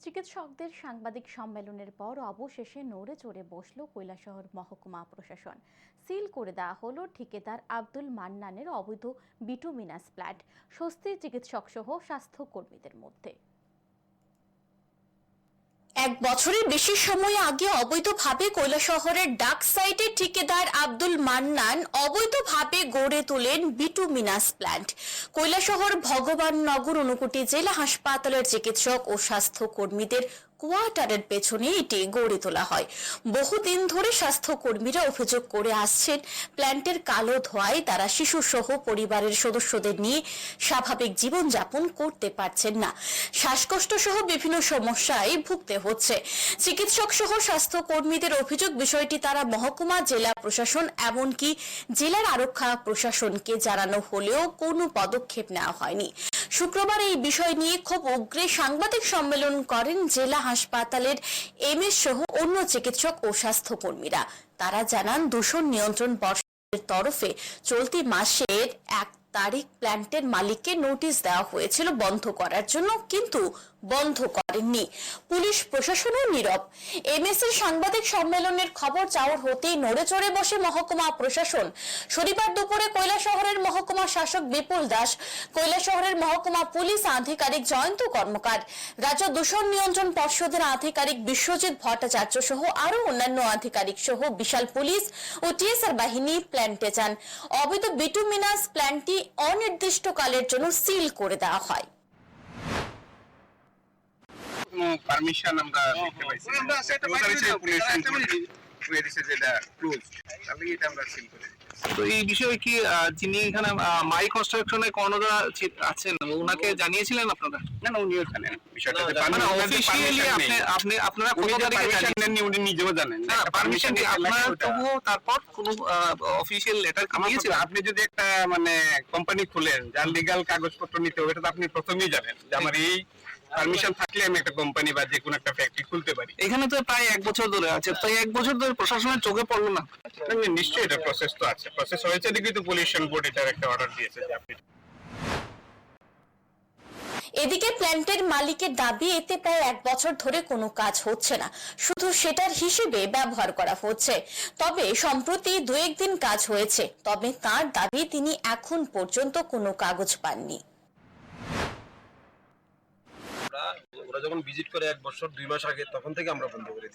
চিকিৎসকদের সাংবাদিক সম্মেলনের পর অবশেষে নড়ে চড়ে বসল কৈলাসহর মহকুমা প্রশাসন। সিল করে দেওয়া হলো ঠিকাদার আব্দুল মান্নানের অবৈধ বিটুমিনাস প্ল্যান্ট স্বস্তির চিকিৎসক সহ স্বাস্থ্যকর্মীদের মধ্যে। এক বছরের বেশি সময় আগে অবৈধভাবে কৈলাসহরের ডাক সাইটে ঠিকাদার আব্দুল মান্নান অবৈধভাবে গড়ে তোলেন বিটু বিটুমিনাস প্ল্যান্ট। ভগবান নগর অনুকুটি জেলা হাসপাতালের চিকিৎসক ও স্বাস্থ্যকর্মীদের কোয়ার্টারের পেছনে এটি গড়ে তোলা হয়। বহুদিন ধরে স্বাস্থ্যকর্মীরা অভিযোগ করে আসছেন, প্ল্যান্টের কালো ধোঁয়ায় তারা শিশু সহ পরিবারের সদস্যদের নিয়ে স্বাভাবিক জীবনযাপন করতে পারছেন না। শ্বাসকষ্ট সহ বিভিন্ন সমস্যায় ভুগতে হচ্ছে। চিকিৎসক সহ স্বাস্থ্যকর্মীদের অভিযোগ, বিষয়টি তারা মহকুমা জেলা প্রশাসন এমনকি জেলার আরক্ষা প্রশাসনকে জানানো হলেও কোনো পদক্ষেপ নেওয়া হয়নি। শুক্রবার এই বিষয় নিয়ে খুব উগ্রে সাংবাদিক সম্মেলন করেন জেলা হাসপাতালের এমএস সহ অন্য চিকিৎসক ও স্বাস্থ্যকর্মীরা। তারা জানান, দূষণ নিয়ন্ত্রণ পর্ষদের তরফে চলতি মাসের এক তারিখ প্ল্যান্টের মালিককে নোটিশ দেওয়া হয়েছিল বন্ধ করার জন্য, কিন্তু বন্ধ করেননি। পুলিশ, প্রশাসনও নীরব। এমএস এর সাংবাদিক সম্মেলনের খবর চাওয়ার হতেই নড়ে চড়ে বসে মহকুমা প্রশাসন। শনিবার দুপুরে কৈলা শহরের মহকুমা শাসক বিপুল দাস কৈলা শহরের মহকুমা পুলিশ আধিকারিক জয়ন্ত কর্মকার, রাজ্য দূষণ নিয়ন্ত্রণ পর্ষদের আধিকারিক বিশ্বজিৎ ভট্টাচার্য সহ আরও অন্যান্য আধিকারিক সহ বিশাল পুলিশ ও টিএসআর বাহিনী প্ল্যান্টে যান। অবৈধ বিটুমিনাস প্ল্যান্টটি অনির্দিষ্টকালের জন্য সিল করে দেওয়া হয়। পারমিশন আমরা দেখতে পাইছি। পুলিশ যেটা একটা মিনিট। পুলিশ দিছে যে এটা আমরা সিল করে তো এই বিষয়ে কি যিনি এখানে মাই কনস্ট্রাকশনে কর্ণদা আছেন ওনাকে জানিয়েছিলেন আপনারা? না না উনিও জানেন বিষয়টা মানে অফিসিয়ালি আপনি আপনি আপনারা যে তারিখে জানিয়েছেন। উনি নিজেও জানেন না পারমিশন permission আপনারা তবুও তারপর কোনো অফিসিয়াল লেটার দিয়েছিলেন আপনি যদি একটা মানে কোম্পানি খুলেন যার লিগাল কাগজপত্র নিতে হবে এটা তো আপনি প্রথমেই জানেন যে আমার এই পারমিশন থাকলে আমি একটা কোম্পানি বা যে কোনো একটা ফ্যাক্টরি খুলতে পারি। এখানে তো প্রায় এক বছর ধরে আছে তো এক বছর ধরে প্রশাসনের চোখে পড়ল না? নিশ্চয়ই এটা প্রসেস তো আছে। প্রসেস হয়েছে দেখি তো পলিউশন বোর্ড এটার একটা অর্ডার দিয়েছে যে আপনি এদিকে প্ল্যান্টের মালিকের দাবি এতে প্রায় এক বছর ধরে কোনো কাজ হচ্ছে না। শুধু সেটার হিসেবে ব্যবহার করা হচ্ছে। তবে সম্প্রতি দু একদিন কাজ হয়েছে তবে তার দাবি তিনি এখন পর্যন্ত কোনো কাগজ পাননি আমরা ওরা যখন ভিজিট করে এক বছর, দুই মাস আগে, তখন থেকে আমরা বন্ধ করে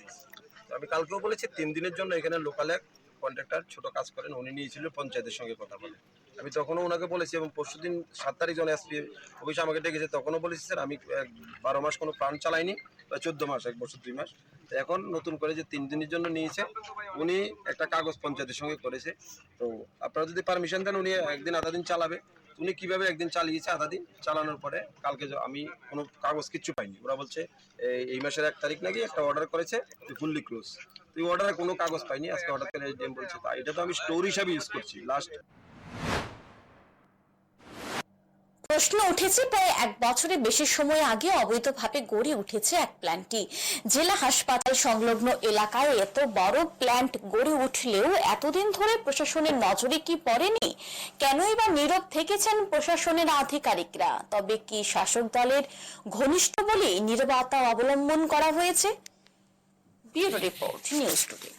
তো আমি কালকেও বলেছি, তিন দিনের জন্য এখানে লোকাল এক কন্ট্রাক্টর ছোট কাজ করেন, উনি নিয়েছিল পঞ্চায়েতের সঙ্গে কথা বলে। আমি তখনও ওনাকে বলেছি এবং পরশু দিন সাত তারিখ যখন এসপি অফিসে আমাকে ডেকেছে, তখনও বলেছি, স্যার, আমি বারো মাস কোনো প্রাণ চালাইনি, বা চোদ্দ মাস, এক বছর, দুই মাস। এখন নতুন করে যে তিন দিনের জন্য নিয়েছে, উনি একটা কাগজ পঞ্চায়েতের সঙ্গে করেছে। তো আপনারা যদি পারমিশন দেন, উনি একদিন আধা দিন চালাবে। উনি কীভাবে একদিন চালিয়েছে আধা দিন? চালানোর পরে কালকে আমি কোনো কাগজ কিচ্ছু পাইনি। ওরা বলছে এই- মাসের এক তারিখ নাকি একটা অর্ডার করেছে ফুললি ক্লোজ তুই অর্ডারে কোনো কাগজ পাইনি, আজকে অর্ডার করে বলছে এটা তো আমি স্টোর হিসাবে ইউজ করছি লাস্ট প্রশ্ন উঠেছে, প্রায় এক বছরের বেশি সময় আগে অবৈধভাবে গড়ে উঠেছে এক প্ল্যান্টটি জেলা হাসপাতাল সংলগ্ন এলাকায় এত বড় প্ল্যান্ট গড়ে উঠলেও এতদিন ধরে প্রশাসনের নজরে কি পড়েনি? কেনই বা নীরব থেকেছেন প্রশাসনের আধিকারিকরা? তবে কি শাসক দলের ঘনিষ্ঠ বলেই নীরবতা অবলম্বন করা হয়েছে? Bureau report, news today.